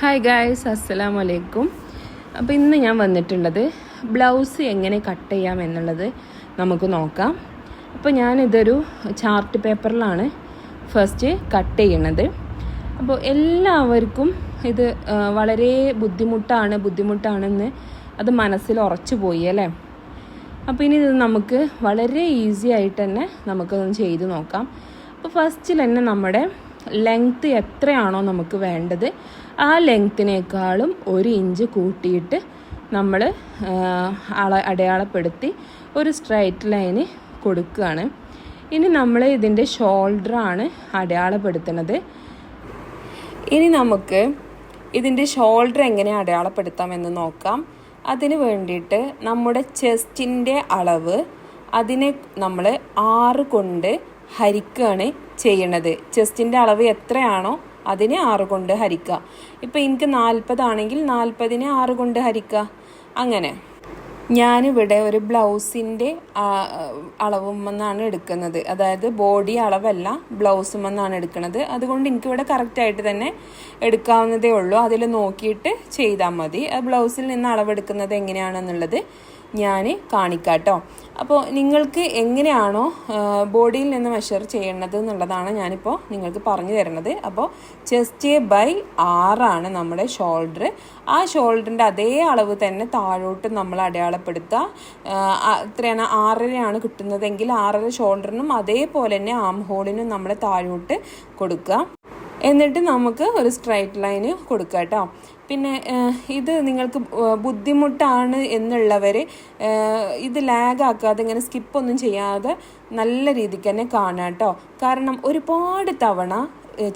Hi guys അസ്സലാം വലൈക്കും അപ്പോൾ ഇന്ന് ഞാൻ വന്നിട്ടുള്ളത് ബ്ലൗസ് എങ്ങനെ കട്ട് ചെയ്യാം എന്നുള്ളത് നമുക്ക് നോക്കാം. അപ്പോൾ ഞാനിതൊരു ചാർട്ട് പേപ്പറിലാണ് ഫസ്റ്റ് കട്ട് ചെയ്യണത്. അപ്പോൾ എല്ലാവർക്കും ഇത് വളരെ ബുദ്ധിമുട്ടാണ് ബുദ്ധിമുട്ടാണെന്ന് അത് മനസ്സിൽ ഉറച്ചു പോയി അല്ലേ? അപ്പോൾ ഇനി ഇത് നമുക്ക് വളരെ ഈസി ആയിട്ട് തന്നെ നമുക്കൊന്ന് ചെയ്ത് നോക്കാം. അപ്പോൾ ഫസ്റ്റിൽ തന്നെ നമ്മുടെ ലെങ്ത്ത് എത്രയാണോ നമുക്ക് വേണ്ടത് ആ ലെങ്ത്തിനേക്കാളും ഒരു ഇഞ്ച് കൂട്ടിയിട്ട് നമ്മൾ അള അടയാളപ്പെടുത്തി ഒരു സ്ട്രൈറ്റ് ലൈന് കൊടുക്കുകയാണ്. ഇനി നമ്മൾ ഇതിന്റെ ഷോൾഡറാണ് അടയാളപ്പെടുത്തുന്നത്. ഇനി നമുക്ക് ഇതിന്റെ ഷോൾഡർ എങ്ങനെ അടയാളപ്പെടുത്താം എന്ന് നോക്കാം. അതിന് വേണ്ടിയിട്ട് നമ്മുടെ ചെസ്റ്റിന്റെ അളവ് അതിനെ നമ്മൾ ആറ് കൊണ്ട് ഹരിക്കുകയാണ് ചെയ്യണത്. ചെസ്റ്റിന്റെ അളവ് എത്രയാണോ അതിനെ ആറ് കൊണ്ട് ഹരിക്കുക ഇപ്പം എനിക്ക് നാൽപ്പതാണെങ്കിൽ നാൽപ്പതിനെ ആറ് കൊണ്ട് ഹരിക്കുക അങ്ങനെ. ഞാനിവിടെ ഒരു ബ്ലൗസിന്റെ അളവുമെന്നാണ് എടുക്കുന്നത്. അതായത് ബോഡി അളവല്ല ബ്ലൗസുമെന്നാണ് എടുക്കുന്നത്. അതുകൊണ്ട് എനിക്കിവിടെ കറക്റ്റായിട്ട് തന്നെ എടുക്കാവുന്നതേ ഉള്ളൂ. അതിൽ നോക്കിയിട്ട് ചെയ്താൽ മതി. ബ്ലൗസിൽ നിന്ന് അളവെടുക്കുന്നത് എങ്ങനെയാണെന്നുള്ളത് ഞാൻ കാണിക്കാം കേട്ടോ അപ്പോൾ നിങ്ങൾക്ക് എങ്ങനെയാണോ ബോഡിയിൽ നിന്ന് മെഷർ ചെയ്യേണ്ടത് എന്നുള്ളതാണ് ഞാനിപ്പോൾ നിങ്ങൾക്ക് പറഞ്ഞു തരുന്നത്. അപ്പോൾ ചെസ്റ്റ് ബൈ ആറാണ് നമ്മുടെ ഷോൾഡർ ആ ഷോൾഡറിന്റെ അതേ അളവ് തന്നെ താഴോട്ട് നമ്മൾ അടയാളപ്പെടുത്തുക. എത്രയാണ് ആറരയാണ് കിട്ടുന്നതെങ്കിൽ ആറര ഷോൾഡറിനും അതേപോലെ തന്നെ ആം ഹോളിനും നമ്മൾ താഴോട്ട് കൊടുക്കുക. എന്നിട്ട് നമുക്ക് ഒരു സ്ട്രൈറ്റ് ലൈന് കൊടുക്കുക കേട്ടോ പിന്നെ ഇത് നിങ്ങൾക്ക് ബുദ്ധിമുട്ടാണ് എന്നുള്ളവർ ഇത് ലാഗാക്കാതെ ഇങ്ങനെ സ്കിപ്പൊന്നും ചെയ്യാതെ നല്ല രീതിക്ക് തന്നെ കാണാം കേട്ടോ. കാരണം ഒരുപാട് തവണ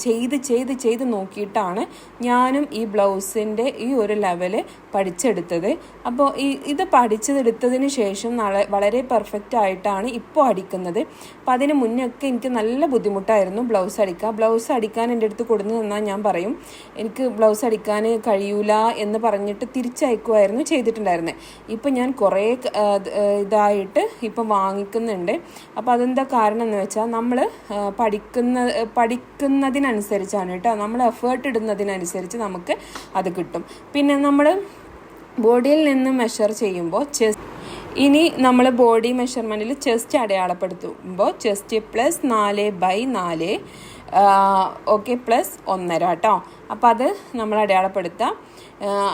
ചെയ്ത് ചെയ്ത് ചെയ്ത് നോക്കിയിട്ടാണ് ഞാനും ഈ ബ്ലൗസിന്റെ ഈ ഒരു ലെവൽ പഠിച്ചെടുത്തത്. അപ്പോൾ ഈ ഇത് പഠിച്ചെടുത്തതിന് ശേഷം വളരെ പെർഫെക്റ്റ് ആയിട്ടാണ് ഇപ്പോൾ അടിക്കുന്നത്. അപ്പം അതിന് മുന്നേ ഒക്കെ എനിക്ക് നല്ല ബുദ്ധിമുട്ടായിരുന്നു ബ്ലൗസ് അടിക്കുക ബ്ലൗസ് അടിക്കാൻ എന്റെ അടുത്ത് കൊടുന്നു തന്നാൽ ഞാൻ പറയും എനിക്ക് ബ്ലൗസ് അടിക്കാൻ കഴിയൂല എന്ന് പറഞ്ഞിട്ട് തിരിച്ചയക്കുമായിരുന്നു ചെയ്തിട്ടുണ്ടായിരുന്നത് ഇപ്പം ഞാൻ കുറേ ഇതായിട്ട് ഇപ്പം വാങ്ങിക്കുന്നുണ്ട്. അപ്പോൾ അതെന്താ കാരണം എന്ന് വെച്ചാൽ നമ്മൾ പഠിക്കുന്ന പഠിക്കുന്ന പഠിക്കുന്നതിനനുസരിച്ചാണ് കേട്ടോ. നമ്മൾ എഫേർട്ട് ഇടുന്നതിനനുസരിച്ച് നമുക്ക് അത് കിട്ടും. പിന്നെ നമ്മൾ ബോഡിയിൽ നിന്ന് മെഷർ ചെയ്യുമ്പോൾ ചെസ്റ്റ് ഇനി നമ്മൾ ബോഡി മെഷർമെന്റിൽ ചെസ്റ്റ് അടയാളപ്പെടുത്തുമ്പോൾ ചെസ്റ്റ് പ്ലസ് നാല് ബൈ നാല് ഓക്കെ പ്ലസ് ഒന്നര കേട്ടോ അപ്പോൾ അത് നമ്മൾ അടയാളപ്പെടുത്താം.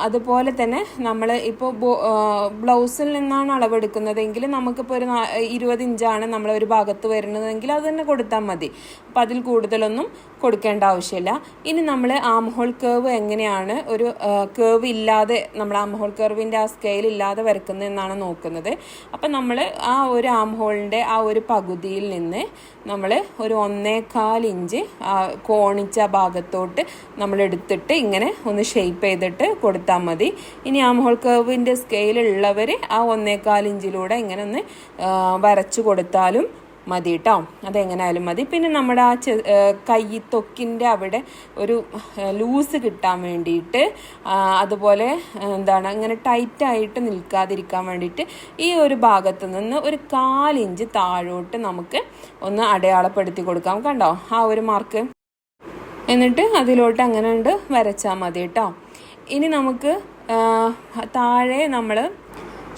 അതുപോലെ തന്നെ നമ്മൾ ഇപ്പോൾ ബ്ലൗസിൽ നിന്നാണ് അളവെടുക്കുന്നതെങ്കിൽ നമുക്കിപ്പോൾ ഒരു ഇരുപത് ഇഞ്ചാണ് നമ്മൾ ഒരു ഭാഗത്ത് വരുന്നതെങ്കിൽ അത് തന്നെ കൊടുത്താൽ മതി. അപ്പോൾ അതിൽ കൂടുതലൊന്നും കൊടുക്കേണ്ട ആവശ്യമില്ല. ഇനി നമ്മൾ ആം ഹോൾ കേവ് എങ്ങനെയാണ് ഒരു കേവ് ഇല്ലാതെ നമ്മൾ ആം ഹോൾ കേർവിന്റെ ആ സ്കെയിൽ ഇല്ലാതെ വരക്കുന്നതെന്നാണ് നോക്കുന്നത്. അപ്പം നമ്മൾ ആ ഒരു ആം ഹോളിന്റെ ആ ഒരു പകുതിയിൽ നിന്ന് നമ്മൾ ഒരു ഒന്നേകാൽ ഇഞ്ച് കോണിച്ച ഭാഗത്തോട്ട് നമ്മൾ എടുത്തിട്ട് ഇങ്ങനെ ഒന്ന് ഷെയ്പ്പ് ചെയ്തിട്ട് കൊടുത്താൽ മതി. ഇനി ആം ഹോൾ കർവിന്റെ സ്കെയിലുള്ളവർ ആ ഒന്നേകാൽ ഇഞ്ചിലൂടെ ഇങ്ങനെ ഒന്ന് വരച്ചു കൊടുത്താലും മതി കേട്ടോ അതെങ്ങനെയായാലും മതി. പിന്നെ നമ്മുടെ ആ ചെ കൈ തൊക്കിന്റെ അവിടെ ഒരു ലൂസ് കിട്ടാൻ വേണ്ടിയിട്ട് അതുപോലെ എന്താണ് ഇങ്ങനെ ടൈറ്റായിട്ട് നിൽക്കാതിരിക്കാൻ വേണ്ടിയിട്ട് ഈ ഒരു ഭാഗത്ത് നിന്ന് ഒരു കാലിഞ്ച് താഴോട്ട് നമുക്ക് ഒന്ന് അടയാളപ്പെടുത്തി കൊടുക്കാം. കണ്ടോ? ആ ഒരു മാർക്ക് എന്നിട്ട് അതിലോട്ട് അങ്ങനെ ഉണ്ട് വരച്ചാൽ മതി കേട്ടോ ഇനി നമുക്ക് താഴെ നമ്മൾ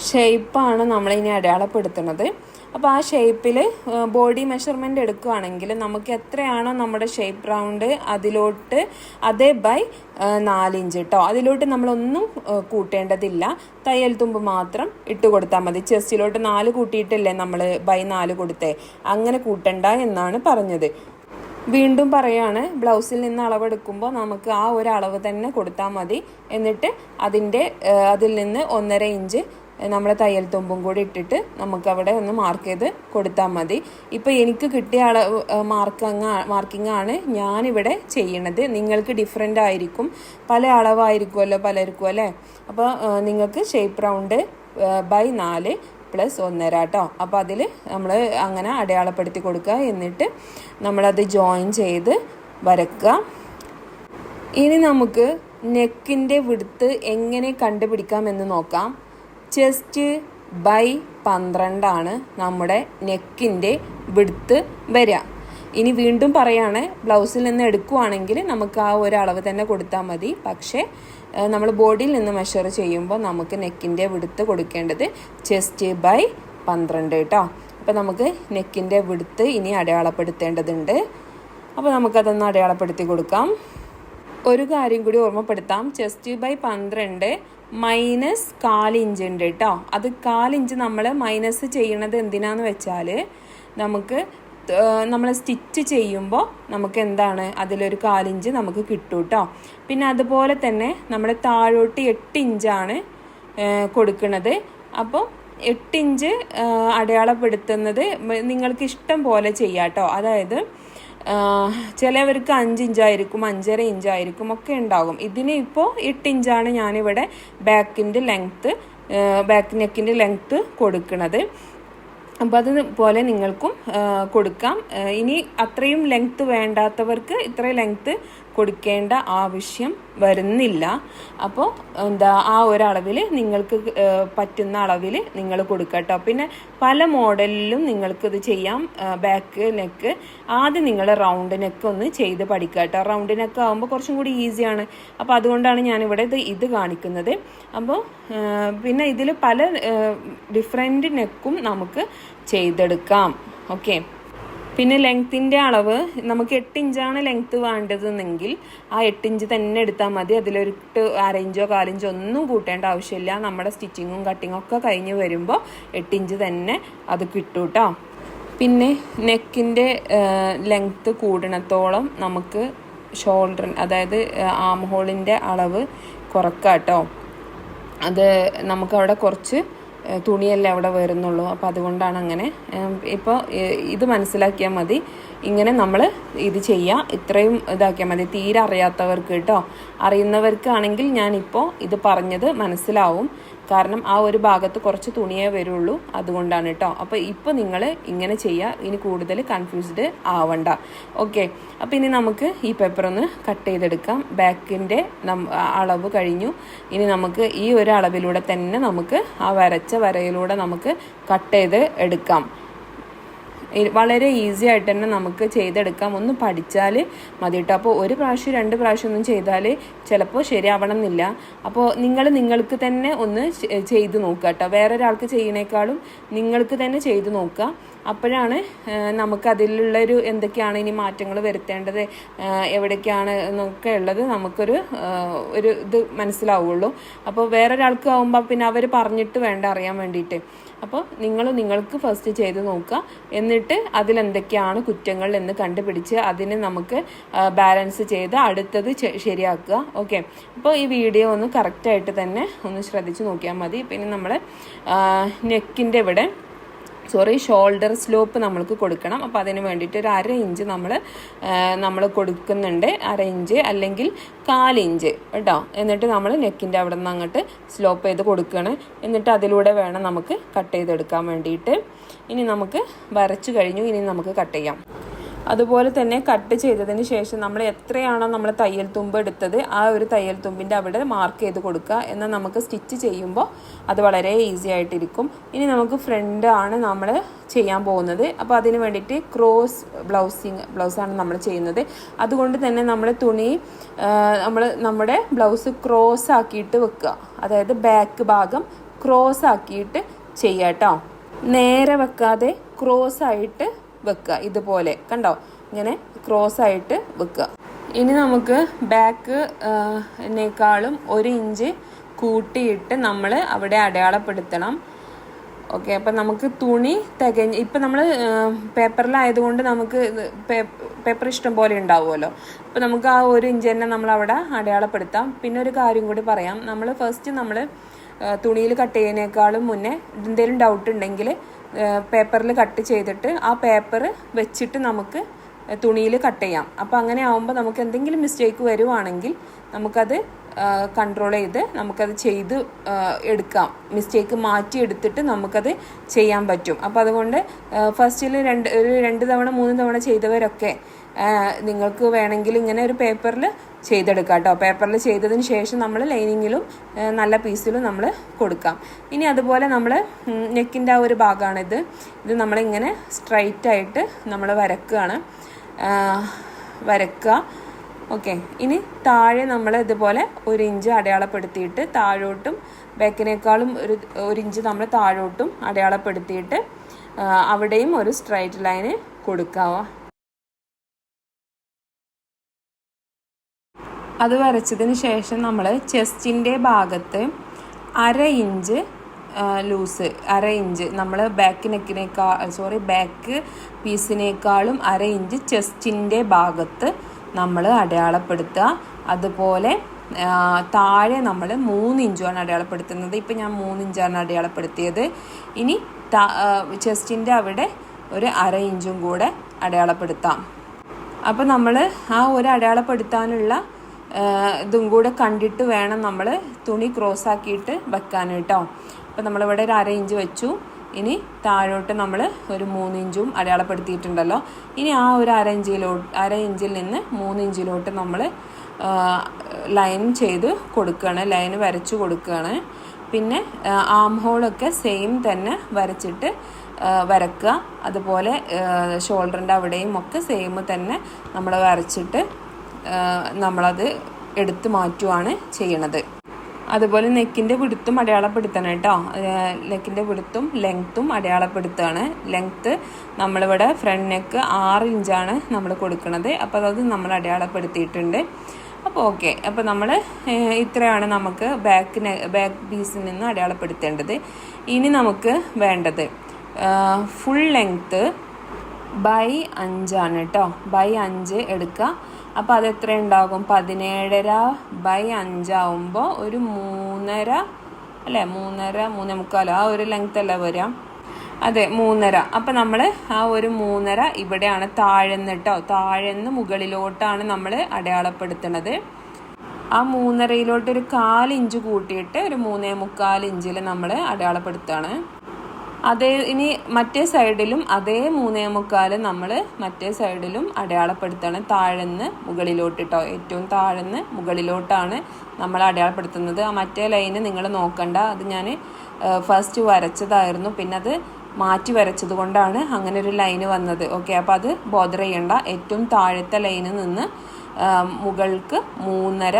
ഷേപ്പാണ് നമ്മളിനി അടയാളപ്പെടുത്തുന്നത്. അപ്പോൾ ആ ഷേപ്പിൽ ബോഡി മെഷർമെന്റ് എടുക്കുകയാണെങ്കിൽ നമുക്ക് എത്രയാണോ നമ്മുടെ ഷേപ്പ് റൗണ്ട് അതിലോട്ട് അതേ ബൈ നാലിഞ്ച് കേട്ടോ അതിലോട്ട് നമ്മളൊന്നും കൂട്ടേണ്ടതില്ല. തയ്യൽ തുമ്പ് മാത്രം ഇട്ട് കൊടുത്താൽ മതി. ചെസ്റ്റിലോട്ട് നാല് കൂട്ടിയിട്ടല്ലേ നമ്മൾ ബൈ നാല് കൊടുത്തേ. അങ്ങനെ കൂട്ടണ്ട എന്നാണ് പറഞ്ഞത്. വീണ്ടും പറയുകയാണ് ബ്ലൗസിൽ നിന്ന് അളവെടുക്കുമ്പോൾ നമുക്ക് ആ ഒരു അളവ് തന്നെ കൊടുത്താൽ മതി. എന്നിട്ട് അതിന്റെ അതിൽ നിന്ന് ഒന്നര ഇഞ്ച് നമ്മുടെ തയ്യൽ തുമ്പും കൂടി ഇട്ടിട്ട് നമുക്ക് അവിടെ ഒന്ന് മാർക്ക് ചെയ്ത് കൊടുത്താൽ മതി. ഇപ്പോൾ എനിക്ക് കിട്ടിയ അളവ് മാർക്കങ്ങ മാർക്കിംഗ് ആണ് ഞാനിവിടെ ചെയ്യണത്. നിങ്ങൾക്ക് ഡിഫറെന്റ് ആയിരിക്കും. പല അളവായിരിക്കുമല്ലോ പലർക്കും അല്ലേ? അപ്പോൾ നിങ്ങൾക്ക് ഷേപ്പ് റൗണ്ട് ബൈ നാല് പ്ലസ് ഒന്നര കേട്ടോ അപ്പോൾ അതിൽ നമ്മൾ അങ്ങനെ അടയാളപ്പെടുത്തി കൊടുക്കുക. എന്നിട്ട് നമ്മളത് ജോയിൻ ചെയ്ത് വരക്കുക. ഇനി നമുക്ക് നെക്കിന്റെ വിടുത്ത് എങ്ങനെ കണ്ടുപിടിക്കാമെന്ന് നോക്കാം. ചെസ്റ്റ് ബൈ പന്ത്രണ്ടാണ് നമ്മുടെ നെക്കിന്റെ വിടുത്ത് വരിക. ഇനി വീണ്ടും പറയുകയാണ് ബ്ലൗസിൽ നിന്ന് എടുക്കുവാണെങ്കിൽ നമുക്ക് ആ ഒരു അളവ് തന്നെ കൊടുത്താൽ മതി. പക്ഷേ നമ്മൾ ബോഡിയിൽ നിന്ന് മെഷർ ചെയ്യുമ്പോൾ നമുക്ക് നെക്കിന്റെ വിടുത്ത് കൊടുക്കേണ്ടത് ചെസ്റ്റ് ബൈ പന്ത്രണ്ട് കേട്ടോ അപ്പോൾ നമുക്ക് നെക്കിന്റെ വിടുത്ത് ഇനി അടയാളപ്പെടുത്തേണ്ടതുണ്ട്. അപ്പോൾ നമുക്കതൊന്ന് അടയാളപ്പെടുത്തി കൊടുക്കാം. ഒരു കാര്യം കൂടി ഓർമ്മപ്പെടുത്താം. ചെസ്റ്റ് ബൈ പന്ത്രണ്ട് മൈനസ് കാലിഞ്ച് ഉണ്ട് കേട്ടോ അത് കാലിഞ്ച് നമ്മൾ മൈനസ് ചെയ്യണത് എന്തിനാന്ന് വെച്ചാൽ നമുക്ക് നമ്മൾ സ്റ്റിച്ച് ചെയ്യുമ്പോൾ നമുക്ക് എന്താണ്? അതിലൊരു കാലിഞ്ച് നമുക്ക് കിട്ടും കേട്ടോ പിന്നെ അതുപോലെ തന്നെ നമ്മൾ താഴോട്ട് എട്ട് ഇഞ്ചാണ് കൊടുക്കുന്നത് അപ്പോൾ എട്ട് ഇഞ്ച് അടയാളപ്പെടുത്തുന്നത് നിങ്ങൾക്ക് ഇഷ്ടം പോലെ ചെയ്യാം കേട്ടോ അതായത് ചിലവർക്ക് അഞ്ച് ഇഞ്ചായിരിക്കും അഞ്ചര ഇഞ്ചായിരിക്കും ഒക്കെ ഉണ്ടാകും. ഇതിന് ഇപ്പോൾ എട്ട് ഇഞ്ചാണ് ഞാനിവിടെ ബാക്കിന്റെ ലെങ്ത്ത് ബാക്ക് നെക്കിന്റെ ലെങ്ത്ത് കൊടുക്കുന്നത് അപ്പോൾ അതുപോലെ നിങ്ങൾക്കും കൊടുക്കാം. ഇനി അത്രയും ലെങ്ത്ത് വേണ്ടാത്തവർക്ക് ഇത്രയും ലെങ്ത്ത് കൊടുക്കേണ്ട ആവശ്യം വരുന്നില്ല. അപ്പോൾ എന്താ ആ ഒരളവിൽ നിങ്ങൾക്ക് പറ്റുന്ന അളവിൽ നിങ്ങൾ കൊടുക്കുക കേട്ടോ പിന്നെ പല മോഡലിലും നിങ്ങൾക്ക് ഇത് ചെയ്യാം. ബാക്ക് നെക്ക് ആദ്യം നിങ്ങൾ റൗണ്ട് നെക്ക് ഒന്ന് ചെയ്ത് പഠിക്കുക റൗണ്ട് നെക്ക് ആകുമ്പോൾ കുറച്ചും കൂടി ഈസിയാണ് അപ്പോൾ അതുകൊണ്ടാണ് ഞാനിവിടെ ഇത് ഇത് കാണിക്കുന്നത്. അപ്പോൾ പിന്നെ ഇതിൽ പല ഡിഫറെന്റ് നെക്കും നമുക്ക് ചെയ്തെടുക്കാം. ഓക്കെ പിന്നെ ലെങ്ത്തിന്റെ അളവ് നമുക്ക് എട്ട് ഇഞ്ചാണ് ലെങ്ത്ത് വേണ്ടതെന്നെങ്കിൽ ആ എട്ട് ഇഞ്ച് തന്നെ എടുത്താൽ മതി. അതിലൊരിട്ട് അരയിഞ്ചോ കാലിഞ്ചോ ഒന്നും കൂട്ടേണ്ട ആവശ്യമില്ല. നമ്മുടെ സ്റ്റിച്ചിങ്ങും കട്ടിങ്ങും ഒക്കെ കഴിഞ്ഞ് വരുമ്പോൾ എട്ട് ഇഞ്ച് തന്നെ അത് കിട്ടും കേട്ടോ പിന്നെ നെക്കിന്റെ ലെങ്ത്ത് കൂടണത്തോളം നമുക്ക് ഷോൾഡർ അതായത് ആം ഹോളിന്റെ അളവ് കുറക്കാം കേട്ടോ അത് നമുക്കവിടെ കുറച്ച് തുണിയല്ലേ അവിടെ വരുന്നുള്ളൂ. അപ്പോൾ അതുകൊണ്ടാണ് അങ്ങനെ ഇപ്പോൾ ഇത് മനസ്സിലാക്കിയാൽ മതി. ഇങ്ങനെ നമ്മൾ ഇത് ചെയ്യുക ഇത്രയും ഇതാക്കിയാൽ മതി. തീരെ അറിയാത്തവർക്ക് കേട്ടോ. അറിയുന്നവർക്കാണെങ്കിൽ ഞാനിപ്പോൾ ഇത് പറഞ്ഞത് മനസ്സിലാവും. കാരണം ആ ഒരു ഭാഗത്ത് കുറച്ച് തുണിയേ വരുള്ളൂ. അതുകൊണ്ടാണ് കേട്ടോ അപ്പോൾ ഇപ്പോൾ നിങ്ങൾ ഇങ്ങനെ ചെയ്യുക ഇനി കൂടുതൽ കൺഫ്യൂസ്ഡ് ആവണ്ട. ഓക്കെ അപ്പോൾ ഇനി നമുക്ക് ഈ പേപ്പർ ഒന്ന് കട്ട് ചെയ്തെടുക്കാം. ബാക്കിന്റെ അളവ് കഴിഞ്ഞു. ഇനി നമുക്ക് ഈ ഒരു അളവിലൂടെ തന്നെ നമുക്ക് ആ വരച്ച വരയിലൂടെ നമുക്ക് കട്ട് ചെയ്ത് എടുക്കാം. വളരെ ഈസി ആയിട്ട് തന്നെ നമുക്ക് ചെയ്തെടുക്കാം. ഒന്ന് പഠിച്ചാൽ മതി കേട്ടോ അപ്പോൾ ഒരു പ്രാവശ്യം രണ്ട് പ്രാവശ്യം ഒന്നും ചെയ്താൽ ചിലപ്പോൾ ശരിയാവണം എന്നില്ല അപ്പോൾ നിങ്ങൾ നിങ്ങൾക്ക് തന്നെ ഒന്ന് ചെയ്ത് നോക്കുക കേട്ടോ വേറെ ഒരാൾക്ക് ചെയ്യുന്നേക്കാളും നിങ്ങൾക്ക് തന്നെ ചെയ്ത് നോക്കുക അപ്പോഴാണ് നമുക്ക് അതിലുള്ളൊരു എന്തൊക്കെയാണ് ഇനി മാറ്റങ്ങൾ വരുത്തേണ്ടത്? എവിടേക്കാണ് എന്നൊക്കെ ഉള്ളത് നമുക്കൊരു ഒരു ഇത് മനസ്സിലാവുള്ളൂ. അപ്പോൾ വേറൊരാൾക്ക് ആകുമ്പോൾ പിന്നെ അവർ പറഞ്ഞിട്ട് വേണ്ട അറിയാൻ വേണ്ടിയിട്ട്. അപ്പോൾ നിങ്ങൾ നിങ്ങൾക്ക് ഫസ്റ്റ് ചെയ്ത് നോക്കുക. എന്നിട്ട് അതിലെന്തൊക്കെയാണ് കുറ്റങ്ങൾ എന്ന് കണ്ടുപിടിച്ച് അതിനെ നമുക്ക് ബാലൻസ് ചെയ്ത് അടുത്തത് ശരിയാക്കുക. ഓക്കെ. അപ്പോൾ ഈ വീഡിയോ ഒന്ന് കറക്റ്റായിട്ട് തന്നെ ഒന്ന് ശ്രദ്ധിച്ച് നോക്കിയാൽ മതി. പിന്നെ നമ്മൾ നെക്കിന്റെ ഇവിടെ സോറി ഷോൾഡർ സ്ലോപ്പ് നമ്മൾക്ക് കൊടുക്കണം. അപ്പോൾ അതിന് വേണ്ടിയിട്ട് ഒരു അര ഇഞ്ച് നമ്മൾ നമ്മൾ കൊടുക്കുന്നുണ്ട്. അര ഇഞ്ച് അല്ലെങ്കിൽ കാലിഞ്ച് കേട്ടോ. എന്നിട്ട് നമ്മൾ നെക്കിന്റെ അവിടെ നിന്ന് അങ്ങോട്ട് സ്ലോപ്പ് ചെയ്ത് കൊടുക്കുകയാണ് എന്നിട്ട് അതിലൂടെ വേണം നമുക്ക് കട്ട് ചെയ്തെടുക്കാൻ വേണ്ടിയിട്ട്. ഇനി നമുക്ക് വരച്ചു കഴിഞ്ഞു. ഇനി നമുക്ക് കട്ട് ചെയ്യാം. അതുപോലെ തന്നെ കട്ട് ചെയ്തതിന് ശേഷം നമ്മൾ എത്രയാണോ നമ്മൾ തയ്യൽ തുമ്പ് എടുത്തത് ആ ഒരു തയ്യൽ തുമ്പിന്റെ അവിടെ മാർക്ക് ചെയ്ത് കൊടുക്കുക എന്നാൽ നമുക്ക് സ്റ്റിച്ച് ചെയ്യുമ്പോൾ അത് വളരെ ഈസി ആയിട്ടിരിക്കും. ഇനി നമുക്ക് ഫ്രണ്ട് ആണ് നമ്മൾ ചെയ്യാൻ പോകുന്നത്. അപ്പോൾ അതിന് വേണ്ടിയിട്ട് ക്രോസ് ബ്ലൗസിങ് ബ്ലൗസാണ് നമ്മൾ ചെയ്യുന്നത്. അതുകൊണ്ട് തന്നെ നമ്മൾ തുണി നമ്മൾ നമ്മുടെ ബ്ലൗസ് ക്രോസ് ആക്കിയിട്ട് വെക്കുക. അതായത് ബാക്ക് ഭാഗം ക്രോസ് ആക്കിയിട്ട് ചെയ്യാം കേട്ടോ. നേരെ വെക്കാതെ ക്രോസ് ആയിട്ട് വെക്കുക. ഇതുപോലെ. കണ്ടോ? ഇങ്ങനെ ക്രോസ് ആയിട്ട് വെക്കുക. ഇനി നമുക്ക് ബാക്ക് നേക്കാളും ഒരു ഇഞ്ച് കൂട്ടിയിട്ട് നമ്മൾ അവിടെ അടയാളപ്പെടുത്തണം. ഓക്കെ അപ്പം നമുക്ക് തുണി തികഞ്ഞ് ഇപ്പം നമ്മൾ പേപ്പറിലായതുകൊണ്ട് നമുക്ക് പേപ്പർ ഇഷ്ടം പോലെ ഉണ്ടാവുമല്ലോ. അപ്പം നമുക്ക് ആ ഒരു ഇഞ്ച് തന്നെ നമ്മൾ അവിടെ അടയാളപ്പെടുത്താം. പിന്നെ ഒരു കാര്യം കൂടി പറയാം. നമ്മൾ ഫസ്റ്റ് നമ്മൾ തുണിയിൽ കട്ട് ചെയ്യുന്നതിനേക്കാളും മുന്നേ എന്തെങ്കിലും ഡൗട്ട് ഉണ്ടെങ്കിൽ പേപ്പറിൽ കട്ട് ചെയ്തിട്ട് ആ പേപ്പർ വെച്ചിട്ട് നമുക്ക് തുണിയിൽ കട്ട് ചെയ്യാം. അപ്പോൾ അങ്ങനെ ആവുമ്പോൾ നമുക്ക് എന്തെങ്കിലും മിസ്റ്റേക്ക് വരുവാണെങ്കിൽ നമുക്കത് കൺട്രോൾ ചെയ്ത് നമുക്കത് ചെയ്ത് എടുക്കാം. മിസ്റ്റേക്ക് മാറ്റി എടുത്തിട്ട് നമുക്കത് ചെയ്യാൻ പറ്റും. അപ്പോൾ അതുകൊണ്ട് ഫസ്റ്റിൽ രണ്ട് ഒരു രണ്ട് തവണ മൂന്ന് തവണ ചെയ്തവരൊക്കെ നിങ്ങൾക്ക് വേണമെങ്കിൽ ഇങ്ങനെ ഒരു പേപ്പറിൽ ചെയ്തെടുക്കാം കേട്ടോ. പേപ്പറിൽ ചെയ്തതിന് ശേഷം നമ്മൾ ലൈനിങ്ങിലും നല്ല പീസിലും നമ്മൾ കൊടുക്കാം. ഇനി അതുപോലെ നമ്മൾ നെക്കിന്റെ ആ ഒരു ഭാഗമാണിത് ഇത് നമ്മളിങ്ങനെ സ്ട്രൈറ്റായിട്ട് നമ്മൾ വരക്കുകയാണ് വരക്കുക. ഓക്കെ ഇനി താഴെ നമ്മൾ ഇതുപോലെ ഒരു ഇഞ്ച് അടയാളപ്പെടുത്തിയിട്ട് താഴോട്ടും ബാക്കിനേക്കാളും ഒരു ഒരു ഇഞ്ച് നമ്മൾ താഴോട്ടും അടയാളപ്പെടുത്തിയിട്ട് അവിടെയും ഒരു സ്ട്രൈറ്റ് ലൈന് കൊടുക്കുക അത് വരച്ചതിന് ശേഷം നമ്മൾ ചെസ്റ്റിന്റെ ഭാഗത്ത് അര ഇഞ്ച് ലൂസ് അര ഇഞ്ച് നമ്മൾ ബാക്ക് നെക്കിനേക്കാൾ സോറി ബാക്ക് പീസിനേക്കാളും അര ഇഞ്ച് ചെസ്റ്റിന്റെ ഭാഗത്ത് നമ്മൾ അടയാളപ്പെടുത്തുക. അതുപോലെ താഴെ നമ്മൾ മൂന്ന് ഇഞ്ചുമാണ് അടയാളപ്പെടുത്തുന്നത്. ഇപ്പം ഞാൻ മൂന്ന് ഇഞ്ചാണ് അടയാളപ്പെടുത്തിയത്. ഇനി ചെസ്റ്റിന്റെ അവിടെ ഒരു അര ഇഞ്ചും കൂടെ അടയാളപ്പെടുത്താം. അപ്പോൾ നമ്മൾ ആ ഒരു അടയാളപ്പെടുത്താനുള്ള ഇതും കൂടെ കണ്ടിട്ട് വേണം നമ്മൾ തുണി ക്രോസ് ആക്കിയിട്ട് വെക്കാൻ കേട്ടോ. അപ്പോൾ നമ്മളിവിടെ ഒരു അര ഇഞ്ച് വെച്ചു. ഇനി താഴോട്ട് നമ്മൾ ഒരു മൂന്ന് ഇഞ്ചും അടയാളപ്പെടുത്തിയിട്ടുണ്ടല്ലോ. ഇനി ആ ഒരു അര ഇഞ്ചിലോട്ട് അര ഇഞ്ചിൽ നിന്ന് മൂന്ന് ഇഞ്ചിലോട്ട് നമ്മൾ ലൈൻ ചെയ്ത് കൊടുക്കുകയാണ്. ലൈൻ വരച്ചു കൊടുക്കുകയാണ്. പിന്നെ ആം ഹോളൊക്കെ സെയിം തന്നെ വരച്ചിട്ട് വരക്കുക. അതുപോലെ ഷോൾഡറിന്റെ അവിടെയും ഒക്കെ സെയിം തന്നെ നമ്മൾ വരച്ചിട്ട് നമ്മളത് എടുത്തു മാറ്റുവാണ് ചെയ്യണത്. അതുപോലെ നെക്കിന്റെ വിടുത്തും അടയാളപ്പെടുത്തണം കേട്ടോ. നെക്കിന്റെ വിടുത്തും ലെങ്ത്തും അടയാളപ്പെടുത്തുകയാണ്. ലെങ്ത്ത് നമ്മളിവിടെ ഫ്രണ്ട് നെക്ക് ആറ് ഇഞ്ചാണ് നമ്മൾ കൊടുക്കുന്നത് അപ്പോൾ അത് നമ്മൾ അടയാളപ്പെടുത്തിയിട്ടുണ്ട്. അപ്പോൾ ഓക്കെ. അപ്പോൾ നമ്മൾ ഇത്രയാണ് നമുക്ക് ബാക്കിന് ബാക്ക് പീസിൽ നിന്ന് അടയാളപ്പെടുത്തേണ്ടത്. ഇനി നമുക്ക് വേണ്ടത് ഫുൾ ലെങ്ത്ത് ബൈ അഞ്ചാണ് കേട്ടോ. ബൈ അഞ്ച് എടുക്കുക. അപ്പോൾ അത് എത്ര ഉണ്ടാകും പതിനേഴര ബൈ അഞ്ചാവുമ്പോൾ ഒരു മൂന്നര അല്ലേ? മൂന്നര മൂന്നേ മുക്കാലോ ആ ഒരു ലെങ്ത് അല്ല വരാം? അതെ മൂന്നര. അപ്പം നമ്മൾ ആ ഒരു മൂന്നര ഇവിടെയാണ് താഴെന്ന് കേട്ടോ താഴെന്ന് മുകളിലോട്ടാണ് നമ്മൾ അടയാളപ്പെടുത്തുന്നത് ആ മൂന്നരയിലോട്ട് ഒരു കാലിഞ്ച് കൂട്ടിയിട്ട് ഒരു മൂന്നേ മുക്കാൽ ഇഞ്ചിൽ നമ്മൾ അടയാളപ്പെടുത്തുകയാണ് അതേ ഇനി മറ്റേ സൈഡിലും അതേ മൂന്നേ മുക്കാൽ നമ്മൾ മറ്റേ സൈഡിലും അടയാളപ്പെടുത്തണം. താഴെന്ന് മുകളിലോട്ട് കേട്ടോ ഏറ്റവും താഴെന്ന് മുകളിലോട്ടാണ് നമ്മൾ അടയാളപ്പെടുത്തുന്നത്. ആ മറ്റേ ലൈന് നിങ്ങൾ നോക്കണ്ട. അത് ഞാൻ ഫസ്റ്റ് വരച്ചതായിരുന്നു. പിന്നെ അത് മാറ്റി വരച്ചത് കൊണ്ടാണ് അങ്ങനെ ഒരു ലൈന് വന്നത്. ഓക്കെ അപ്പോൾ അത് ബോധർ ചെയ്യണ്ട. ഏറ്റവും താഴത്തെ ലൈനിൽ നിന്ന് മുകൾക്ക് മൂന്നര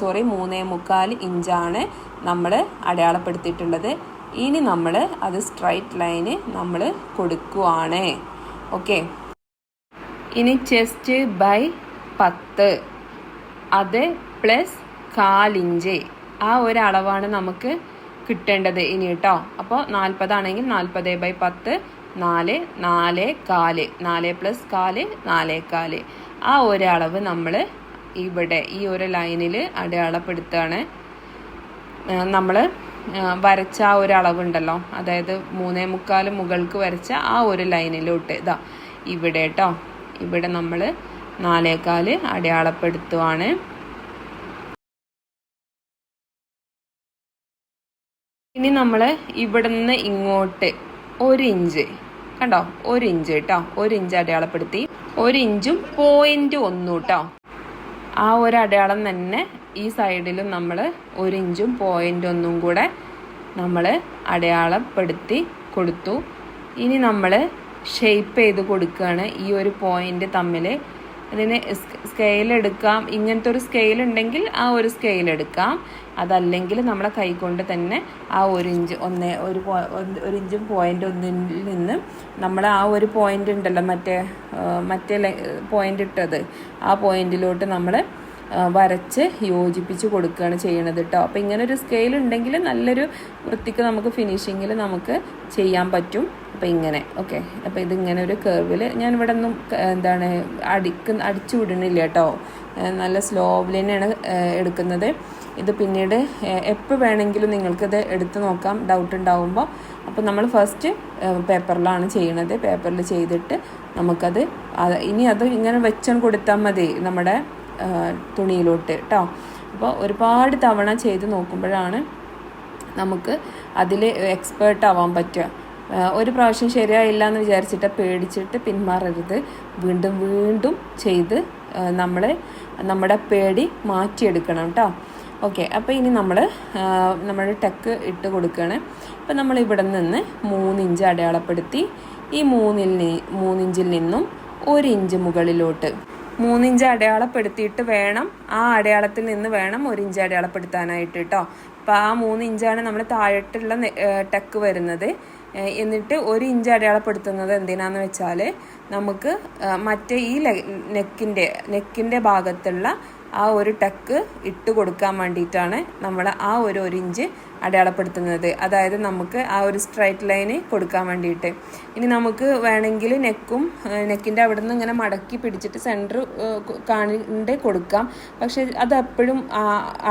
സോറി മൂന്നേ മുക്കാൽ ഇഞ്ചാണ് നമ്മൾ അടയാളപ്പെടുത്തിയിട്ടുള്ളത്. ഇനി നമ്മൾ അത് സ്ട്രൈറ്റ് ലൈന് നമ്മൾ കൊടുക്കുവാണ്. ഓക്കെ ഇനി ചെസ്റ്റ് ബൈ പത്ത്. അത് പ്ലസ് കാലിഞ്ച്. ആ ഒരു അളവാണ് നമുക്ക് കിട്ടേണ്ടത് ഇനി കേട്ടോ അപ്പോൾ നാൽപ്പതാണെങ്കിൽ നാൽപ്പത് ബൈ പത്ത് നാല് നാല് കാൽ. നാല് പ്ലസ് കാൽ നാല് കാൽ. ആ ഒരു അളവ് നമ്മൾ ഇവിടെ ഈ ഒരു ലൈനിൽ അടയാളപ്പെടുത്തുകയാണ് നമ്മൾ വരച്ച ആ ഒരു അളവുണ്ടല്ലോ. അതായത് മൂന്നേ മുക്കാൽ മുകൾക്ക് വരച്ച ആ ഒരു ലൈനിലോട്ട്. ഇതാ ഇവിടെ കേട്ടോ ഇവിടെ നമ്മൾ നാലേകാൽ അടയാളപ്പെടുത്തുവാണ്. ഇനി നമ്മൾ ഇവിടെ നിന്ന് ഇങ്ങോട്ട് ഒരു ഇഞ്ച്. കണ്ടോ? ഒരു ഇഞ്ച് കേട്ടോ ഒരു ഇഞ്ച് അടയാളപ്പെടുത്തി. ഒരു ഇഞ്ചും പോയിന്റ് ഒന്നും കേട്ടോ ആ ഒരു അടയാളം തന്നെ ഈ സൈഡിലും നമ്മൾ ഒരു ഇഞ്ചും പോയിന്റ് ഒന്നും കൂടെ നമ്മൾ അടയാളപ്പെടുത്തി കൊടുത്തു. ഇനി നമ്മൾ ഷേപ്പ് ചെയ്ത് കൊടുക്കുകയാണ് ഈ ഒരു പോയിന്റ് തമ്മിൽ അതിന് സ്കെയിൽ എടുക്കാം. ഇങ്ങനത്തെ ഒരു സ്കെയിൽ ഉണ്ടെങ്കിൽ ആ ഒരു സ്കെയിൽ എടുക്കാം. അതല്ലെങ്കിൽ നമ്മളെ കൈകൊണ്ട് തന്നെ ആ ഒരു ഇഞ്ച് ഒന്ന് ഒരു ഒരു ഇഞ്ചും പോയിന്റ് ഒന്നിൽ നിന്ന് നമ്മൾ ആ ഒരു പോയിന്റ് ഉണ്ടല്ലോ മറ്റേ മറ്റേ പോയിന്റ് ഇട്ടത്. ആ പോയിന്റിലോട്ട് നമ്മൾ വരച്ച് യോജിപ്പിച്ച് കൊടുക്കുകയാണ് ചെയ്യണത് കേട്ടോ അപ്പോൾ ഇങ്ങനെ ഒരു സ്കെയിൽ ഉണ്ടെങ്കിൽ നല്ലൊരു വൃത്തിക്ക് നമുക്ക് ഫിനിഷിങ്ങിൽ നമുക്ക് ചെയ്യാൻ പറ്റും. അപ്പോൾ ഇങ്ങനെ ഓക്കെ അപ്പോൾ ഇതിങ്ങനെ ഒരു കർവിൽ ഞാൻ ഇവിടെ ഒന്നും എന്താണ് അടിക്ക് അടിച്ചു വിടണില്ല കേട്ടോ നല്ല സ്ലോവിൽ തന്നെയാണ് എടുക്കുന്നത്. ഇത് പിന്നീട് എപ്പോൾ വേണമെങ്കിലും നിങ്ങൾക്കിത് എടുത്ത് നോക്കാം ഡൗട്ട് ഉണ്ടാവുമ്പോൾ അപ്പോൾ നമ്മൾ ഫസ്റ്റ് പേപ്പറിലാണ് ചെയ്യണത്. പേപ്പറിൽ ചെയ്തിട്ട് നമുക്കത് ഇനി അത് ഇങ്ങനെ വെച്ചാൽ കൊടുത്താൽ മതി. നമ്മുടെ തുണിയിലോട്ട് കേട്ടോ അപ്പോൾ ഒരുപാട് തവണ ചെയ്ത് നോക്കുമ്പോഴാണ് നമുക്ക് അതിൽ എക്സ്പേർട്ട് ആവാൻ പറ്റുക. ഒരു പ്രാവശ്യം ശരിയായില്ല എന്ന് വിചാരിച്ചിട്ട് പേടിച്ചിട്ട് പിന്മാറരുത്. വീണ്ടും വീണ്ടും ചെയ്ത് നമ്മളെ നമ്മുടെ പേടി മാറ്റിയെടുക്കണം കേട്ടോ ഓക്കെ അപ്പോൾ ഇനി നമ്മൾ നമ്മുടെ ടെക്ക് ഇട്ട് കൊടുക്കുകയാണ് അപ്പോൾ നമ്മൾ ഇവിടെ നിന്ന് മൂന്നിഞ്ച് അടയാളപ്പെടുത്തി ഈ മൂന്നിൽ മൂന്നിഞ്ചിൽ നിന്നും ഒരു ഇഞ്ച് മുകളിലോട്ട് മൂന്നിഞ്ച് അടയാളപ്പെടുത്തിയിട്ട് വേണം. ആ അടയാളത്തിൽ നിന്ന് വേണം ഒരു ഇഞ്ച് അടയാളപ്പെടുത്താനായിട്ട് കേട്ടോ അപ്പോൾ ആ മൂന്ന് ഇഞ്ചാണ് നമ്മൾ താഴെട്ടുള്ള ടെക്ക് വരുന്നത്. എന്നിട്ട് ഒരു ഇഞ്ച് അടയാളപ്പെടുത്തുന്നത് എന്തിനാന്ന് വെച്ചാൽ നമുക്ക് മറ്റേ ഈ നെക്കിന്റെ നെക്കിന്റെ ഭാഗത്തുള്ള ആ ഒരു ടക്ക് ഇട്ട് കൊടുക്കാൻ വേണ്ടിയിട്ടാണ് നമ്മൾ ആ ഒരു ഒരു ഇഞ്ച് അടയാളപ്പെടുത്തുന്നത്. അതായത് നമുക്ക് ആ ഒരു സ്ട്രൈറ്റ് ലൈന് കൊടുക്കാൻ വേണ്ടിയിട്ട്. ഇനി നമുക്ക് വേണമെങ്കിൽ നെക്കും നെക്കിന്റെ അവിടെ നിന്ന് ഇങ്ങനെ മടക്കി പിടിച്ചിട്ട് സെന്റർ കാണിണ്ട് കൊടുക്കാം. പക്ഷെ അത് എപ്പോഴും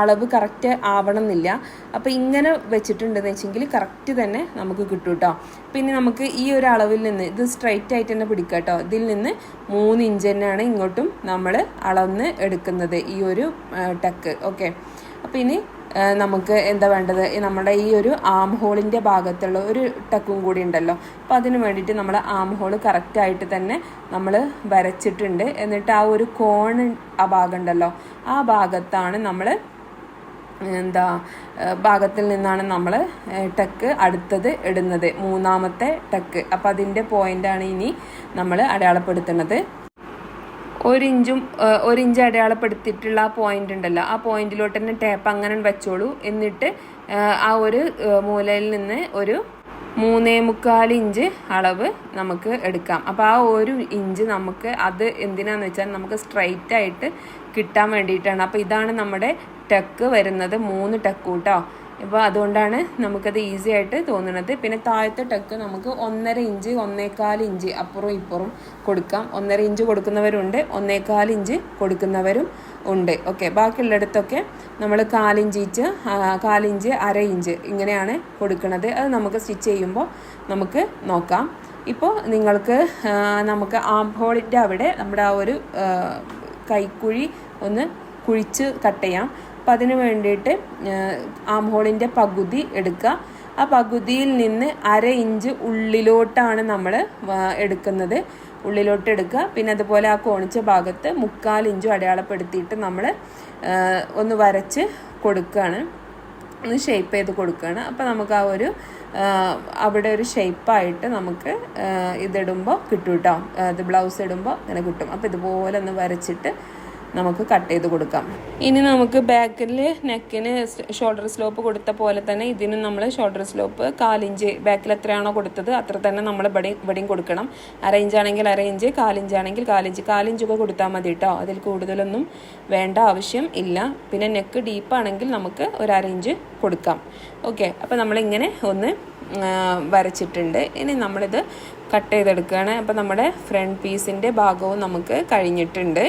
അളവ് കറക്റ്റ് ആവണം എന്നില്ല അപ്പോൾ ഇങ്ങനെ വെച്ചിട്ടുണ്ടെന്ന് വെച്ചെങ്കിൽ കറക്റ്റ് തന്നെ നമുക്ക് കിട്ടും കേട്ടോ പിന്നെ നമുക്ക് ഈ ഒരു അളവിൽ നിന്ന് ഇത് സ്ട്രൈറ്റ് ആയിട്ട് തന്നെ പിടിക്കാം കേട്ടോ ഇതിൽ നിന്ന് മൂന്ന് ഇഞ്ച് തന്നെയാണ് ഇങ്ങോട്ടും നമ്മൾ അളന്ന് എടുക്കുന്നത് ഈ ഒരു ടക്ക് ഓക്കെ അപ്പോൾ ഇനി നമുക്ക് എന്താ വേണ്ടത്? നമ്മുടെ ഈ ഒരു ആം ഹോളിന്റെ ഭാഗത്തുള്ള ഒരു ടക്കും കൂടി ഉണ്ടല്ലോ. അപ്പോൾ അതിന് വേണ്ടിയിട്ട് നമ്മൾ ആം ഹോൾ കറക്റ്റായിട്ട് തന്നെ നമ്മൾ വരച്ചിട്ടുണ്ട്. എന്നിട്ട് ആ ഒരു കോൺ ആ ഭാഗം ഉണ്ടല്ലോ ആ ഭാഗത്താണ് നമ്മൾ എന്താ ഭാഗത്തിൽ നിന്നാണ് നമ്മൾ ടെക്ക് അടുത്തത് ഇടുന്നത്. മൂന്നാമത്തെ ടെക്ക് അപ്പം അതിന്റെ പോയിന്റാണ് ഇനി നമ്മൾ അടയാളപ്പെടുത്തുന്നത്. ഒരു ഒരിഞ്ച് ഇഞ്ച് അടയാളപ്പെടുത്തിയിട്ടുള്ള ആ പോയിന്റ് ഉണ്ടല്ലോ. ആ പോയിന്റിലോട്ട് തന്നെ ടേപ്പ് അങ്ങനെ വെച്ചോളൂ. എന്നിട്ട് ആ ഒരു മൂലയിൽ നിന്ന് ഒരു മൂന്നേ മുക്കാൽ ഇഞ്ച് അളവ് നമുക്ക് എടുക്കാം. അപ്പോൾ ആ ഒരു ഇഞ്ച് നമുക്ക് അത് എന്തിനാന്ന് വെച്ചാൽ നമുക്ക് സ്ട്രൈറ്റ് ആയിട്ട് കിട്ടാൻ വേണ്ടിയിട്ടാണ്. അപ്പോൾ ഇതാണ് നമ്മുടെ ടക്ക് വരുന്നത്. മൂന്ന് ടെക്ക് കേട്ടോ ഇപ്പോൾ അതുകൊണ്ടാണ് നമുക്കത് ഈസി ആയിട്ട് തോന്നുന്നത് പിന്നെ താഴത്തെ ടക്ക് നമുക്ക് ഒന്നര ഇഞ്ച് ഒന്നേകാൽ ഇഞ്ച് അപ്പുറവും ഇപ്പുറവും കൊടുക്കാം. ഒന്നര ഇഞ്ച് കൊടുക്കുന്നവരുണ്ട് ഒന്നേകാൽ ഇഞ്ച് കൊടുക്കുന്നവരും ഉണ്ട്. ഓക്കെ ബാക്കിയുള്ളിടത്തൊക്കെ നമ്മൾ കാലിഞ്ച് ഇഞ്ച് കാലിഞ്ച് അര ഇഞ്ച് ഇങ്ങനെയാണ് കൊടുക്കുന്നത് അത് നമുക്ക് സ്റ്റിച്ച് ചെയ്യുമ്പോൾ നമുക്ക് നോക്കാം. ഇപ്പോൾ നിങ്ങൾക്ക് നമുക്ക് ആം ഹോളിന്റെ അവിടെ നമ്മുടെ ആ ഒരു കൈക്കുഴി ഒന്ന് കുഴിച്ച് കട്ട് ചെയ്യാം. അപ്പം അതിന് വേണ്ടിയിട്ട് ആം ഹോളിന്റെ പകുതി എടുക്കുക. ആ പകുതിയിൽ നിന്ന് അര ഇഞ്ച് ഉള്ളിലോട്ടാണ് നമ്മൾ എടുക്കുന്നത്. ഉള്ളിലോട്ട് എടുക്കുക. പിന്നെ അതുപോലെ ആ കോണിച്ച ഭാഗത്ത് മുക്കാൽ ഇഞ്ചും അടയാളപ്പെടുത്തിയിട്ട് നമ്മൾ ഒന്ന് വരച്ച് കൊടുക്കുകയാണ്. ഒന്ന് ഷേപ്പ് ചെയ്ത് കൊടുക്കുകയാണ്. അപ്പോൾ നമുക്ക് ആ ഒരു അവിടെ ഒരു ഷേപ്പായിട്ട് നമുക്ക് ഇതിടുമ്പോൾ കിട്ടും കേട്ടോ ഇത് ബ്ലൗസ് ഇടുമ്പോൾ അങ്ങനെ കിട്ടും. അപ്പോൾ ഇതുപോലെ ഒന്ന് വരച്ചിട്ട് നമുക്ക് കട്ട് ചെയ്ത് കൊടുക്കാം. ഇനി നമുക്ക് ബാക്കിൽ നെക്കിന് ഷോൾഡർ സ്ലോപ്പ് കൊടുത്ത പോലെ തന്നെ ഇതിനും നമ്മൾ ഷോൾഡർ സ്ലോപ്പ് കാലിഞ്ച് ബാക്കിൽ എത്രയാണോ കൊടുത്തത് അത്ര തന്നെ നമ്മൾ ഇവിടെ ഇവിടെയും കൊടുക്കണം. അരയിഞ്ച് ആണെങ്കിൽ അരയിഞ്ച് കാലിഞ്ച് ആണെങ്കിൽ കാലിഞ്ച്. കാലിഞ്ചൊക്കെ കൊടുത്താൽ മതി കേട്ടോ അതിൽ കൂടുതലൊന്നും വേണ്ട ആവശ്യം ഇല്ല. പിന്നെ നെക്ക് ഡീപ്പാണെങ്കിൽ നമുക്ക് ഒരു അര ഇഞ്ച് കൊടുക്കാം. ഓക്കെ അപ്പോൾ നമ്മളിങ്ങനെ ഒന്ന് വരച്ചിട്ടുണ്ട്. ഇനി നമ്മളിത് കട്ട് ചെയ്തെടുക്കുകയാണ്. അപ്പോൾ നമ്മുടെ ഫ്രണ്ട് പീസിന്റെ ഭാഗവും നമുക്ക് കഴിഞ്ഞിട്ടുണ്ട്.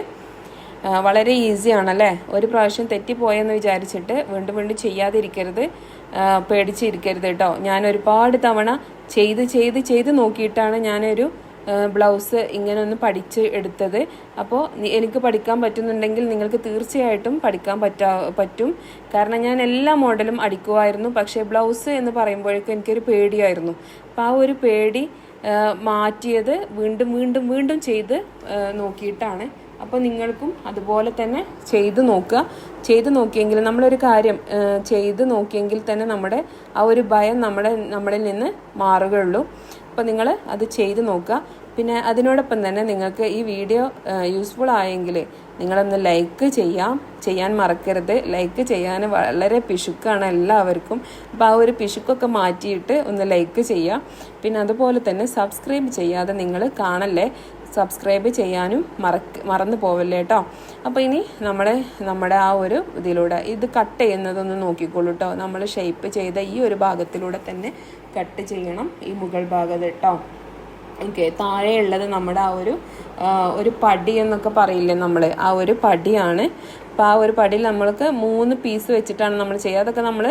വളരെ ഈസി ആണല്ലേ ഒരു പ്രാവശ്യം തെറ്റിപ്പോയെന്ന് വിചാരിച്ചിട്ട് വീണ്ടും വീണ്ടും ചെയ്യാതിരിക്കരുത്. പേടിച്ചിരിക്കരുത് കേട്ടോ. ഞാൻ ഒരുപാട് തവണ ചെയ്ത് ചെയ്ത് ചെയ്ത് നോക്കിയിട്ടാണ് ഞാനൊരു ബ്ലൗസ് ഇങ്ങനെ ഒന്ന് പഠിച്ച് എടുത്തത്. അപ്പോൾ എനിക്ക് പഠിക്കാൻ പറ്റുന്നുണ്ടെങ്കിൽ നിങ്ങൾക്ക് തീർച്ചയായിട്ടും പഠിക്കാൻ പറ്റാ പറ്റും. കാരണം ഞാൻ എല്ലാ മോഡലും അടിക്കുമായിരുന്നു പക്ഷേ ബ്ലൗസ് എന്ന് പറയുമ്പോഴേക്കും എനിക്കൊരു പേടിയായിരുന്നു. അപ്പോൾ ആ ഒരു പേടി മാറ്റിയത് വീണ്ടും വീണ്ടും വീണ്ടും ചെയ്ത് നോക്കിയിട്ടാണ് അപ്പോൾ നിങ്ങൾക്കും അതുപോലെ തന്നെ ചെയ്ത് നോക്കുക. ചെയ്ത് നോക്കിയെങ്കിൽ നമ്മളൊരു കാര്യം ചെയ്തു നോക്കിയെങ്കിൽ തന്നെ നമ്മുടെ ആ ഒരു ഭയം നമ്മുടെ നമ്മളിൽ നിന്ന് മാറുകയുള്ളൂ. അപ്പോൾ നിങ്ങൾ അത് ചെയ്ത് നോക്കുക. പിന്നെ അതിനോടൊപ്പം തന്നെ നിങ്ങൾക്ക് ഈ വീഡിയോ യൂസ്ഫുൾ ആയെങ്കിൽ നിങ്ങളൊന്ന് ലൈക്ക് ചെയ്യാം. ചെയ്യാൻ മറക്കരുത്. ലൈക്ക് ചെയ്യാൻ വളരെ പിശുക്കാണ് എല്ലാവർക്കും. അപ്പോൾ ആ ഒരു പിശുക്കൊക്കെ മാറ്റിയിട്ട് ഒന്ന് ലൈക്ക് ചെയ്യാം പിന്നെ അതുപോലെ തന്നെ സബ്സ്ക്രൈബ് ചെയ്യാതെ നിങ്ങൾ കാണല്ലേ? സബ്സ്ക്രൈബ് ചെയ്യാനും മറക്ക് മറന്നു പോവല്ലേ കേട്ടോ അപ്പോൾ ഇനി നമ്മുടെ നമ്മുടെ ആ ഒരു ഇതിലൂടെ ഇത് കട്ട് ചെയ്യുന്നതൊന്ന് നോക്കിക്കോളൂ കേട്ടോ നമ്മൾ ഷേപ്പ് ചെയ്ത ഈ ഒരു ഭാഗത്തിലൂടെ തന്നെ കട്ട് ചെയ്യണം ഈ മുകൾ ഭാഗത്ത് കേട്ടോ ഓക്കെ താഴെയുള്ളത് നമ്മുടെ ആ ഒരു ഒരു പടി എന്നൊക്കെ പറയില്ലേ നമ്മൾ ആ ഒരു പടിയാണ്. അപ്പോൾ ആ ഒരു പടിയിൽ നമ്മൾക്ക് മൂന്ന് പീസ് വെച്ചിട്ടാണ് നമ്മൾ ചെയ്യുക. അതൊക്കെ നമ്മൾ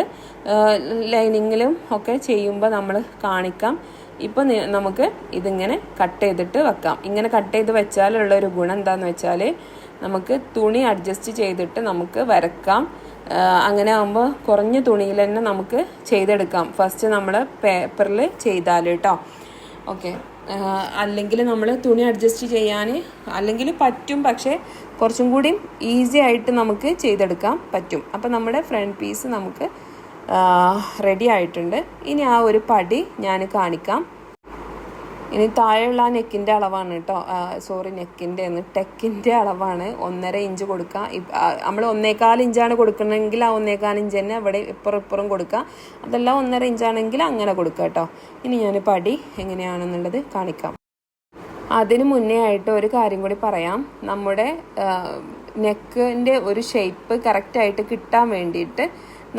ലൈനിങ്ങിലും ഒക്കെ ചെയ്യുമ്പോൾ നമ്മൾ കാണിക്കാം. ഇപ്പോൾ നമുക്ക് ഇതിങ്ങനെ കട്ട് ചെയ്തിട്ട് വെക്കാം. ഇങ്ങനെ കട്ട് ചെയ്ത് വെച്ചാലുള്ള ഒരു ഗുണം എന്താണെന്ന് വെച്ചാൽ നമുക്ക് തുണി അഡ്ജസ്റ്റ് ചെയ്തിട്ട് നമുക്ക് വരക്കാം. അങ്ങനെ ആകുമ്പോൾ കുറഞ്ഞ തുണിയിൽ തന്നെ നമുക്ക് ചെയ്തെടുക്കാം. ഫസ്റ്റ് നമ്മൾ പേപ്പറിൽ ചെയ്താൽ കേട്ടോ ഓക്കെ അല്ലെങ്കിൽ നമ്മൾ തുണി അഡ്ജസ്റ്റ് ചെയ്യാൻ അല്ലെങ്കിൽ പറ്റും പക്ഷേ കുറച്ചും കൂടി ഈസി ആയിട്ട് നമുക്ക് ചെയ്തെടുക്കാൻ പറ്റും. അപ്പോൾ നമ്മുടെ ഫ്രണ്ട് പീസ് നമുക്ക് റെഡി ആയിട്ടുണ്ട്. ഇനി ആ ഒരു പടി ഞാൻ കാണിക്കാം. ഇനി താഴെയുള്ള നെക്കിന്റെ അളവാണ് കേട്ടോ. സോറി നെക്കിന്റെ എന്ന്. ടെക്കിന്റെ അളവാണ്. ഒന്നര ഇഞ്ച് കൊടുക്കുക നമ്മൾ ഒന്നേകാൽ ഇഞ്ചാണ് കൊടുക്കണമെങ്കിൽ ആ ഒന്നേകാൽ ഇഞ്ച് തന്നെ അവിടെ ഇപ്പുറം ഇപ്പുറം കൊടുക്കുക അതല്ല ഒന്നര ഇഞ്ചാണെങ്കിൽ അങ്ങനെ കൊടുക്കുക കേട്ടോ. ഇനി ഞാൻ പടി എങ്ങനെയാണെന്നുള്ളത് കാണിക്കാം. അതിന് മുന്നേ ആയിട്ട് ഒരു കാര്യം കൂടി പറയാം. നമ്മുടെ നെക്കിന്റെ ഒരു ഷേപ്പ് കറക്റ്റായിട്ട് കിട്ടാൻ വേണ്ടിയിട്ട്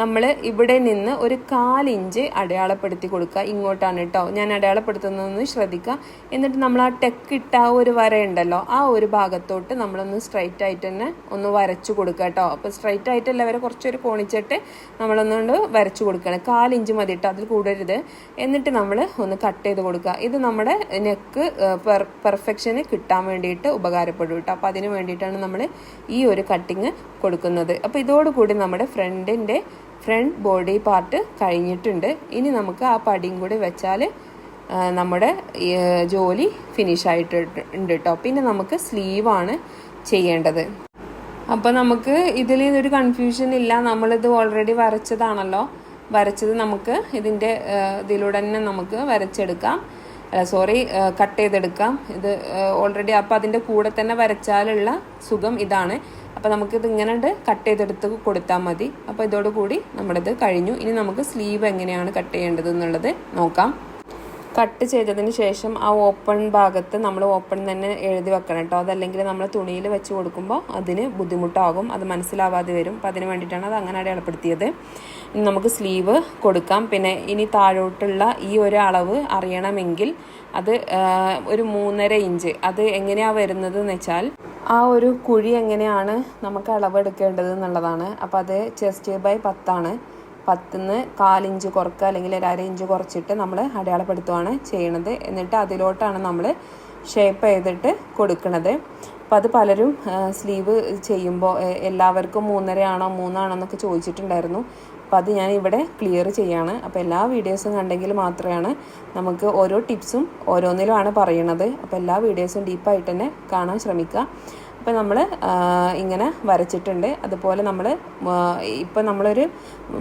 നമ്മൾ ഇവിടെ നിന്ന് ഒരു കാലിഞ്ച് അടയാളപ്പെടുത്തി കൊടുക്കുക. ഇങ്ങോട്ടാണ് കേട്ടോ ഞാൻ അടയാളപ്പെടുത്തുന്നതെന്ന് ശ്രദ്ധിക്കുക. എന്നിട്ട് നമ്മൾ ആ ടെക്ക് ഇട്ട ആ ഒരു വര ഉണ്ടല്ലോ ആ ഒരു ഭാഗത്തോട്ട് നമ്മളൊന്ന് സ്ട്രൈറ്റ് ആയിട്ട് തന്നെ ഒന്ന് വരച്ചു കൊടുക്കുക കേട്ടോ അപ്പോൾ സ്ട്രൈറ്റ് ആയിട്ടല്ല വരെ കുറച്ചൊരു കോണിച്ചിട്ട് നമ്മളൊന്നുകൊണ്ട് വരച്ചു കൊടുക്കണം കാലിഞ്ച് മതി കേട്ടോ അതിൽ കൂടരുത്. എന്നിട്ട് നമ്മൾ ഒന്ന് കട്ട് ചെയ്ത് കൊടുക്കുക. ഇത് നമ്മുടെ നെക്ക് പെർഫെക്ഷന് കിട്ടാൻ വേണ്ടിയിട്ട് ഉപകാരപ്പെടും കേട്ടോ അപ്പോൾ അതിന് വേണ്ടിയിട്ടാണ് നമ്മൾ ഈ ഒരു കട്ടിങ് കൊടുക്കുന്നത്. അപ്പോൾ ഇതോടുകൂടി നമ്മുടെ ഫ്രണ്ടിന്റെ ഫ്രണ്ട് ബോഡി പാർട്ട് കഴിഞ്ഞിട്ടുണ്ട്. ഇനി നമുക്ക് ആ പടിയും കൂടി വെച്ചാൽ നമ്മുടെ ജോലി ഫിനിഷ് ആയിട്ട് ഉണ്ട് കേട്ടോ പിന്നെ നമുക്ക് സ്ലീവാണ് ചെയ്യേണ്ടത്. അപ്പോൾ നമുക്ക് ഇതിൽ ഒരു കൺഫ്യൂഷൻ ഇല്ല. നമ്മളിത് ഓൾറെഡി വരച്ചതാണല്ലോ. വരച്ചത് നമുക്ക് ഇതിന്റെ ഇതിലൂടെ തന്നെ നമുക്ക് വരച്ചെടുക്കാം. സോറി കട്ട് ചെയ്തെടുക്കാം. ഇത് ഓൾറെഡി അപ്പോൾ അതിന്റെ കൂടെ തന്നെ വരച്ചാലുള്ള സുഖം ഇതാണ്. അപ്പോൾ നമുക്കിത് ഇങ്ങനെ കട്ട് ചെയ്തെടുത്ത് കൊടുത്താൽ മതി. അപ്പോൾ ഇതോടുകൂടി നമ്മുടേത് കഴിഞ്ഞു. ഇനി നമുക്ക് സ്ലീവ് എങ്ങനെയാണ് കട്ട് ചെയ്യേണ്ടത് എന്നുള്ളത് നോക്കാം. കട്ട് ചെയ്തതിന് ശേഷം ആ ഓപ്പൺ ഭാഗത്ത് നമ്മൾ ഓപ്പൺ തന്നെ എഴുതി വെക്കണം കേട്ടോ. അതല്ലെങ്കിൽ നമ്മൾ തുണിയിൽ വെച്ച് കൊടുക്കുമ്പോൾ അതിന് ബുദ്ധിമുട്ടാകും. അത് മനസ്സിലാവാതെ വരും. അപ്പോൾ അതിന് വേണ്ടിയിട്ടാണ് അത് അങ്ങനെ അടയാളപ്പെടുത്തിയത്. നമുക്ക് സ്ലീവ് കൊടുക്കാം. പിന്നെ ഇനി താഴോട്ടുള്ള ഈ ഒരു അളവ് അറിയണമെങ്കിൽ അത് ഒരു മൂന്നര ഇഞ്ച് അത് എങ്ങനെയാണ് വരുന്നത് എന്ന് വെച്ചാൽ ആ ഒരു കുഴി എങ്ങനെയാണ് നമുക്ക് അളവെടുക്കേണ്ടത് എന്നുള്ളതാണ്. അപ്പോൾ അത് ചെസ്റ്റ് ബൈ പത്താണ്. പത്തുനിന്ന് കാലിഞ്ച് കുറക്കുക അല്ലെങ്കിൽ ഒരു അര ഇഞ്ച് കുറച്ചിട്ട് നമ്മൾ അടയാളപ്പെടുത്തുകയാണ് ചെയ്യണത്. എന്നിട്ട് അതിലോട്ടാണ് നമ്മൾ ഷേപ്പ് ചെയ്തിട്ട് കൊടുക്കുന്നത് അപ്പോൾ അത് പലരും സ്ലീവ് ചെയ്യുമ്പോൾ എല്ലാവർക്കും മൂന്നരയാണോ മൂന്നാണോ എന്നൊക്കെ ചോദിച്ചിട്ടുണ്ടായിരുന്നു. അപ്പോൾ അത് ഞാൻ ഇവിടെ ക്ലിയർ ചെയ്യാണ്. അപ്പോൾ എല്ലാ വീഡിയോസും കണ്ടെങ്കിൽ മാത്രമാണ് നമുക്ക് ഓരോ ടിപ്സും ഓരോന്നിലുമാണ് പറയുന്നത് അപ്പോൾ എല്ലാ വീഡിയോസും ഡീപ്പായിട്ട് തന്നെ കാണാൻ ശ്രമിക്കുക. അപ്പോൾ നമ്മൾ ഇങ്ങനെ വരച്ചിട്ടുണ്ട്. അതുപോലെ നമ്മൾ ഇപ്പം നമ്മളൊരു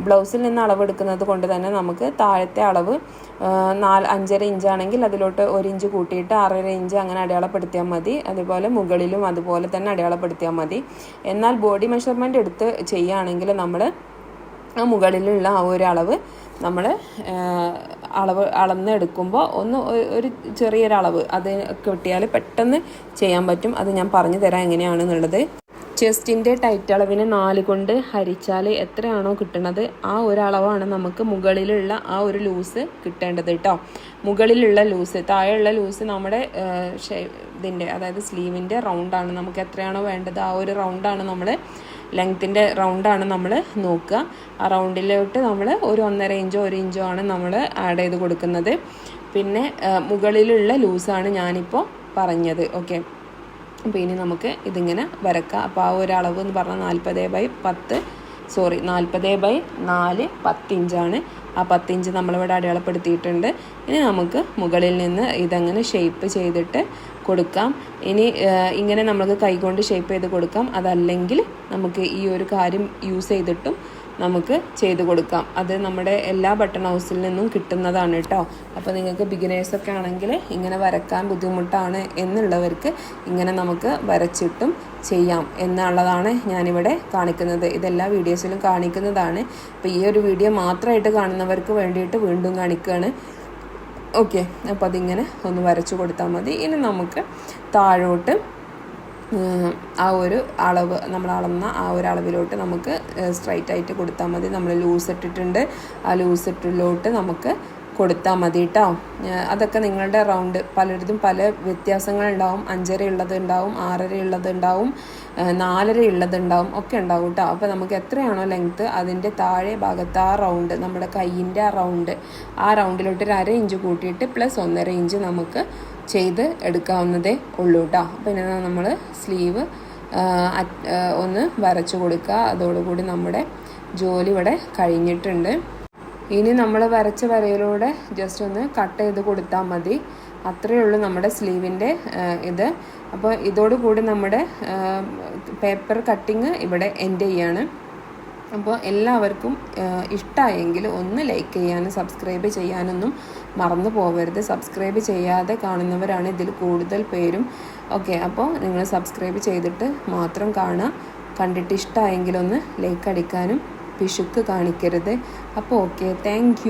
ബ്ലൗസിൽ നിന്ന് അളവ് എടുക്കുന്നത് കൊണ്ട് തന്നെ നമുക്ക് താഴത്തെ അളവ് നാല് അഞ്ചര ഇഞ്ചാണെങ്കിൽ അതിലോട്ട് ഒരു ഇഞ്ച് കൂട്ടിയിട്ട് ആറര ഇഞ്ച് അങ്ങനെ അടയാളപ്പെടുത്തിയാൽ മതി. അതുപോലെ മുകളിലും അതുപോലെ തന്നെ അടയാളപ്പെടുത്തിയാൽ മതി. എന്നാൽ ബോഡി മെഷർമെന്റ് എടുത്ത് ചെയ്യുകയാണെങ്കിൽ നമ്മൾ മുകളിലുള്ള ആ ഒരു അളവ് നമ്മൾ അളവ് അളന്നെടുക്കുമ്പോൾ ഒന്ന് ഒരു ചെറിയൊരളവ് അത് കിട്ടിയാൽ പെട്ടെന്ന് ചെയ്യാൻ പറ്റും. അത് ഞാൻ പറഞ്ഞു തരാം എങ്ങനെയാണെന്നുള്ളത്. ചെസ്റ്റിന്റെ ടൈറ്റ് അളവിനെ നാല് കൊണ്ട് ഹരിച്ചാൽ എത്രയാണോ കിട്ടുന്നത് ആ ഒരു അളവാണ് നമുക്ക് മുകളിലുള്ള ആ ഒരു ലൂസ് കിട്ടേണ്ടത് കേട്ടോ മുകളിലുള്ള ലൂസ് താഴെയുള്ള ലൂസ് നമ്മുടെ ഇതിന്റെ അതായത് സ്ലീവിന്റെ റൗണ്ടാണ് നമുക്ക് എത്രയാണോ വേണ്ടത് ആ ഒരു റൗണ്ടാണ് നമ്മൾ ലെങ്ത്തിന്റെ റൗണ്ടാണ് നമ്മൾ നോക്കുക. ആ റൗണ്ടിലോട്ട് നമ്മൾ ഒരു ഒന്നര ഇഞ്ചോ ഒരു ഇഞ്ചോ ആണ് നമ്മൾ ആഡ് ചെയ്ത് കൊടുക്കുന്നത്. പിന്നെ മുകളിലുള്ള ലൂസാണ് ഞാനിപ്പോൾ പറഞ്ഞത്. ഓക്കെ? അപ്പോൾ ഇനി നമുക്ക് ഇതിങ്ങനെ വരക്കാം. അപ്പോൾ ആ ഒരു അളവ് എന്ന് പറഞ്ഞാൽ നാൽപ്പത് ബൈ പത്ത് സോറി നാൽപ്പത് ബൈ നാല് പത്തിഞ്ചാണ് ആ പത്തിഞ്ച് നമ്മളിവിടെ അടയാളപ്പെടുത്തിയിട്ടുണ്ട്. ഇനി നമുക്ക് മുകളിൽ നിന്ന് ഇതങ്ങനെ ഷേപ്പ് ചെയ്തിട്ട് കൊടുക്കാം. ഇനി ഇങ്ങനെ നമുക്ക് കൈകൊണ്ട് ഷേപ്പ് ചെയ്ത് കൊടുക്കാം. അതല്ലെങ്കിൽ നമുക്ക് ഈ ഒരു കാര്യം യൂസ് ചെയ്തിട്ടും നമുക്ക് ചെയ്ത് കൊടുക്കാം. അത് നമ്മുടെ എല്ലാ ബട്ടൺ ഹൗസിൽ നിന്നും കിട്ടുന്നതാണ് കേട്ടോ അപ്പോൾ നിങ്ങൾക്ക് ബിഗിനേഴ്സൊക്കെ ആണെങ്കിൽ ഇങ്ങനെ വരക്കാൻ ബുദ്ധിമുട്ടാണ് എന്നുള്ളവർക്ക് ഇങ്ങനെ നമുക്ക് വരച്ചിട്ടും ചെയ്യാം എന്നുള്ളതാണ് ഞാനിവിടെ കാണിക്കുന്നത്. ഇതെല്ലാ വീഡിയോസിലും കാണിക്കുന്നതാണ്. അപ്പോൾ ഈ ഒരു വീഡിയോ മാത്രമായിട്ട് കാണുന്നവർക്ക് വേണ്ടിയിട്ട് വീണ്ടും കാണിക്കുകയാണ് ഓക്കെ. അപ്പോൾ അതിങ്ങനെ ഒന്ന് വരച്ചു കൊടുത്താൽ മതി. ഇനി നമുക്ക് താഴോട്ട് ആ ഒരു അളവ് നമ്മൾ അളന്ന ആ ഒരു അളവിലോട്ട് നമുക്ക് സ്ട്രൈറ്റ് ആയിട്ട് കൊടുത്താൽ മതി. നമ്മൾ ലൂസ് ഇട്ടിട്ടുണ്ട്. ആ ലൂസ് ഇട്ടിലോട്ട് നമുക്ക് കൊടുത്താൽ മതി കേട്ടോ അതൊക്കെ നിങ്ങളുടെ റൗണ്ട് പലയിടത്തും പല വ്യത്യാസങ്ങളുണ്ടാവും അഞ്ചര ഉള്ളത് ഉണ്ടാവും ആറര ഉള്ളത് ഉണ്ടാവും. നാലര ഉള്ളതുണ്ടാവും ഒക്കെ ഉണ്ടാവും കേട്ടോ അപ്പോൾ നമുക്ക് എത്രയാണോ ലെങ്ത്ത് അതിന്റെ താഴെ ഭാഗത്ത് ആ റൗണ്ട് നമ്മുടെ കയ്യിന്റെ ആ റൗണ്ട് ആ റൗണ്ടിലോട്ട് ഒരു അര ഇഞ്ച് കൂട്ടിയിട്ട് പ്ലസ് ഒന്നര ഇഞ്ച് നമുക്ക് ചെയ്ത് എടുക്കാവുന്നതേ ഉള്ളൂ കേട്ടോ പിന്നെ നമ്മൾ സ്ലീവ് ഒന്ന് വരച്ചു കൊടുക്കുക. അതോടുകൂടി നമ്മുടെ ജോലി ഇവിടെ കഴിഞ്ഞിട്ടുണ്ട്. ഇനി നമ്മൾ വരച്ച വരയിലൂടെ ജസ്റ്റ് ഒന്ന് കട്ട് ചെയ്ത് കൊടുത്താൽ മതി. അത്രയേ ഉള്ളൂ നമ്മുടെ സ്ലീവിന്റെ ഇത്. അപ്പോൾ ഇതോടുകൂടി നമ്മുടെ പേപ്പർ കട്ടിങ് ഇവിടെ എൻഡ് ചെയ്യാണ്. അപ്പോൾ എല്ലാവർക്കും ഇഷ്ടമായെങ്കിൽ ഒന്ന് ലൈക്ക് ചെയ്യാനും സബ്സ്ക്രൈബ് ചെയ്യാനൊന്നും മറന്നു പോകരുത്. സബ്സ്ക്രൈബ് ചെയ്യാതെ കാണുന്നവരാണ് ഇതിൽ കൂടുതൽ പേരും. ഓക്കെ അപ്പോൾ നിങ്ങൾ സബ്സ്ക്രൈബ് ചെയ്തിട്ട് മാത്രം കാണുക. കണ്ടിട്ട് ഇഷ്ടമായെങ്കിൽ ഒന്ന് ലൈക്ക് അടിക്കാനും പിശുക്ക് കാണിക്കരുത്. അപ്പോൾ ഓക്കെ താങ്ക്